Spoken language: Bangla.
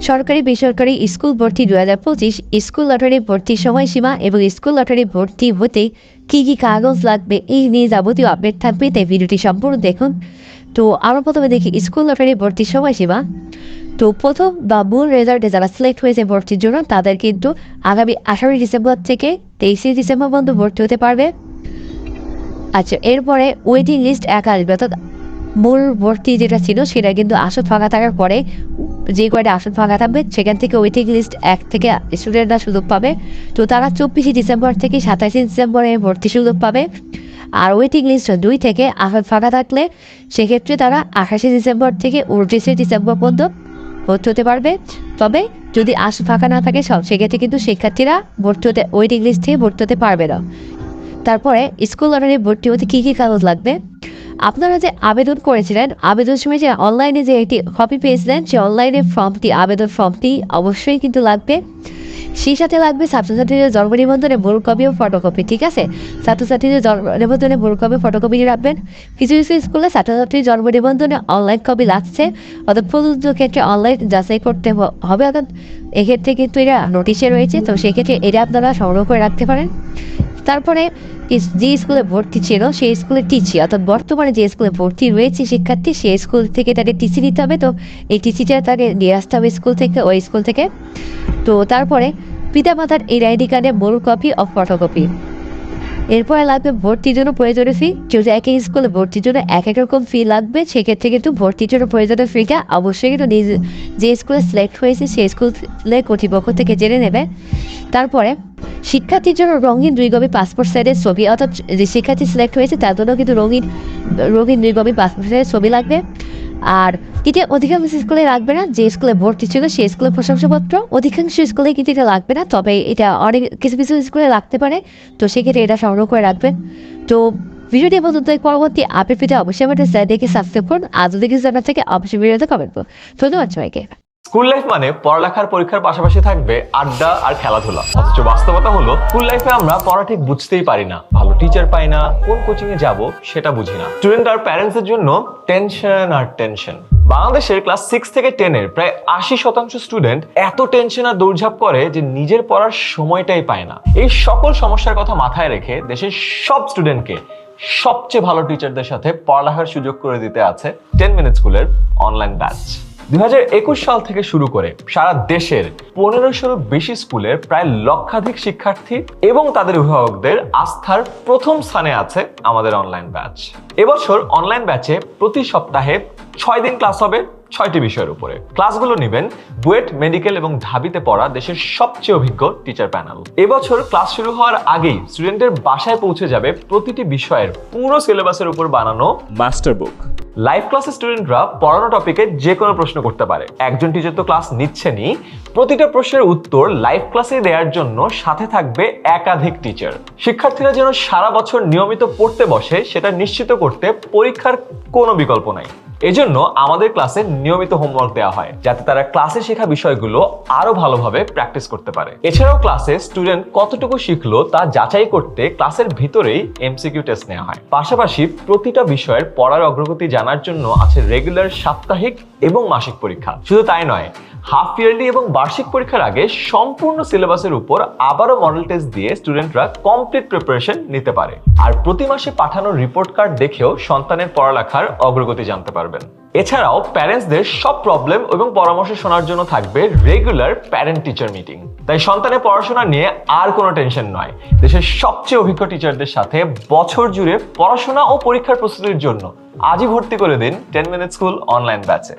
সরকারি বেসরকারি স্কুল ভর্তি দু হাজার পঁচিশ, স্কুল লটারি ভর্তির সময়সীমা এবং স্কুল লটারি ভর্তি হতে কী কী কাগজ লাগবে এই নিয়ে যাবতীয় আপডেট থাকবে, তাই ভিডিওটি সম্পূর্ণ দেখুন। তো আমরা প্রথমে দেখি, স্কুল লটারি ভর্তির সময়সীমা। তো প্রথম বা মূল রেজাল্টে যারা সিলেক্ট হয়েছে ভর্তির জন্য, তাদের কিন্তু আগামী আঠারোই ডিসেম্বর থেকে তেইশে ডিসেম্বর পর্যন্ত ভর্তি হতে পারবে। আচ্ছা এরপরে ওয়েটিং লিস্ট একা আসবে অর্থাৎ মূল ভর্তি যেটা ছিল, সেটা কিন্তু আসন ফাঁকা থাকার পরে যে কয়টা আসন ফাঁকা থাকবে, সেখান থেকে ওয়েটিং লিস্ট এক থেকে স্টুডেন্টরা সুযোগ পাবে। তো তারা চব্বিশে ডিসেম্বর থেকে সাতাশে ডিসেম্বরে ভর্তি সুযোগ পাবে। আর ওয়েটিং লিস্ট দুই থেকে আসন ফাঁকা থাকলে, সেক্ষেত্রে তারা আঠাশে ডিসেম্বর থেকে উনত্রিশে ডিসেম্বর পর্যন্ত ভর্তি হতে পারবে। তবে যদি আসন ফাঁকা না থাকে, সব সেক্ষেত্রে কিন্তু শিক্ষার্থীরা ভর্তি হতে ওয়েটিং লিস্ট থেকে ভর্তি হতে পারবে না। তারপরে স্কুল লটারি ভর্তি হতে কী কী কাগজ লাগবে? আপনারা যে আবেদন করেছিলেন, আবেদন সময় যে অনলাইনে যে একটি কপি পেয়েছিলেন সে অনলাইনে ফর্মটি আবেদন ফর্মটি অবশ্যই কিন্তু লাগবে। সেই সাথে লাগবে ছাত্রছাত্রীদের জন্ম নিবন্ধনের মূল কপি ও ফটোকপি ঠিক আছে? ছাত্রছাত্রীদের জন্ম নিবন্ধনের মূল কপি ফটোকপি রাখবেন। কিছু কিছু স্কুলে ছাত্রছাত্রীর জন্ম নিবন্ধনে অনলাইন কপি লাগছে। অর্থাৎ প্রযোজ্য ক্ষেত্রে অনলাইন যাচাই করতে হবে। অর্থাৎ এক্ষেত্রে কিন্তু এটা নোটিশে রয়েছে। তো সেক্ষেত্রে এটা আপনারা সংগ্রহ করে রাখতে পারেন। তারপরে যে স্কুলে ভর্তি ছিল, সেই স্কুলে টিচি অর্থাৎ বর্তমানে যে স্কুলে ভর্তি রয়েছে শিক্ষার্থী সেই স্কুল থেকে তাদের টিসি নিতে হবে। তো এই টিসিটা তাকে নিয়ে আসতে হবে স্কুল থেকে, ওই স্কুল থেকে। তো তারপরে পিতা মাতার এই আইডি কার্ডের মূল কপি অফ ফটোকপি। এরপরে লাগবে ভর্তির জন্য প্রয়োজনীয় ফি যদি এক এক স্কুলে ভর্তির জন্য এক এক রকম ফি লাগবে, সেক্ষেত্রে কিন্তু ভর্তির জন্য প্রয়োজনীয় ফিটা অবশ্যই কিন্তু নিজ যে স্কুলে সিলেক্ট হয়েছে সেই স্কুলে কর্তৃপক্ষ থেকে জেনে নেবে। তারপরে, শিক্ষার্থীর জন্য রঙিন দুই কপি পাসপোর্ট সাইজের ছবি, অর্থাৎ যে শিক্ষার্থী সিলেক্ট হয়েছে তার জন্য কিন্তু রঙিন রঙিন দুই কপি পাসপোর্ট সাইজের ছবি লাগবে। আর কিন্তু অধিকাংশ স্কুলে লাগবে না। যে স্কুলে ভর্তি ছিল সেই স্কুলের প্রশংসাপত্র। অধিকাংশ স্কুলে কিন্তু এটা লাগবে না, তবে এটা অনেক কিছু কিছু স্কুলে লাগতে পারে। তো সেক্ষেত্রে এটা সংগ্রহ করে রাখবেন। তো ভিডিওটি পর্যন্ত পরবর্তী আপের পেতে অবশ্যই আমাদের স্যার দেখে সাবস্ক্রাইব করুন। আর যদি জানার থেকে, অবশ্যই ভিডিওতে কমেন্ট করুন। ধন্যবাদ সবাইকে। স্কুল লাইফ মানে পড়ালেখার পরীক্ষার পাশাপাশি থাকবে আড্ডা আর খেলাধুলা। অথচ বাস্তবতা হলো স্কুল লাইফে আমরা পড়া ঠিক বুঝতেই পারি না, ভালো টিচার পাই না, কোন কোচিং এ যাব সেটা বুঝি না। স্টুডেন্ট আর প্যারেন্টস এর জন্য টেনশন আর টেনশন বাংলাদেশের ক্লাস সিক্স থেকে টেনের প্রায় আশি শতাংশ স্টুডেন্ট এত টেনশন আর দৌড়ঝাঁপ করে যে নিজের পড়ার সময়টাই পায় না। এই সকল সমস্যার কথা মাথায় রেখে দেশের সব স্টুডেন্টকে সবচেয়ে ভালো টিচারদের সাথে পড়ালেখার সুযোগ করে দিতে আছে টেন মিনিট স্কুলের অনলাইন ব্যাচ দুই হাজার একুশ সাল থেকে শুরু করে সারা দেশের পনেরোশোর বেশি স্কুলের প্রায় লক্ষাধিক শিক্ষার্থী এবং তাদের অভিভাবকদের আস্থার প্রথম স্থানে আছে আমাদের অনলাইন ব্যাচ এবছর অনলাইন ব্যাচে প্রতি সপ্তাহে ছয় দিন ক্লাস হবে ছয়টি বিষয়ের উপরে। ক্লাসগুলো নেবেন বুয়েট, মেডিকেল এবং ঢাবিতে পড়া দেশের সবচেয়ে অভিজ্ঞ টিচার প্যানেল এবছর ক্লাস শুরু হওয়ার আগেই স্টুডেন্টের বাসায় পৌঁছে যাবে প্রতিটি বিষয়ের পুরো সিলেবাসের উপর বানানো মাস্টার বুক লাইভ ক্লাসের স্টুডেন্টরা পড়ানো টপিকে যে কোনো প্রশ্ন করতে পারে। একজন টিচার তো ক্লাস নিচ্ছেনই। প্রতিটা প্রশ্নের উত্তর লাইভ ক্লাসে দেওয়ার জন্য সাথে থাকবে একাধিক টিচার শিক্ষার্থীরা যেন সারা বছর নিয়মিত পড়তে বসে, সেটা নিশ্চিত করতে পরীক্ষার কোনো বিকল্প নাই। এজন্য আমাদের ক্লাসে নিয়মিত হোমওয়ার্ক দেওয়া হয়, যাতে তারা ক্লাসে শেখা বিষয়গুলো আরও ভালোভাবে প্র্যাকটিস করতে পারে। এছাড়াও ক্লাসে স্টুডেন্ট কতটুকু শিখলো তা যাচাই করতে ক্লাসের ভিতরেই এমসিকিউ টেস্ট নেওয়া হয়। পাশাপাশি প্রতিটা বিষয়ের পড়ার অগ্রগতি জানার জন্য আছে রেগুলার সাপ্তাহিক এবং মাসিক পরীক্ষা। শুধু তাই নয় হাফ ইয়ারলি এবং বার্ষিক পরীক্ষার আগে সম্পূর্ণ সিলেবাসের উপর আবারও মডেল টেস্ট দিয়ে স্টুডেন্টরা কমপ্লিট প্রিপারেশন নিতে পারে। আর প্রতি মাসে পাঠানো রিপোর্ট কার্ড দেখেও সন্তানের পড়ালেখার অগ্রগতি জানতে পারবেন। এছাড়াও প্যারেন্টসদের সব প্রবলেম এবং পরামর্শ শোনার জন্য থাকবে রেগুলার প্যারেন্ট টিচার মিটিং। তাই সন্তানের পড়াশোনা নিয়ে আর কোনো টেনশন নয়। দেশের সবচেয়ে অভিজ্ঞ টিচারদের সাথে বছর জুড়ে পড়াশোনা ও পরীক্ষার প্রস্তুতির জন্য আজই ভর্তি করে দিন টেন মিনিট স্কুল অনলাইন ব্যাচে।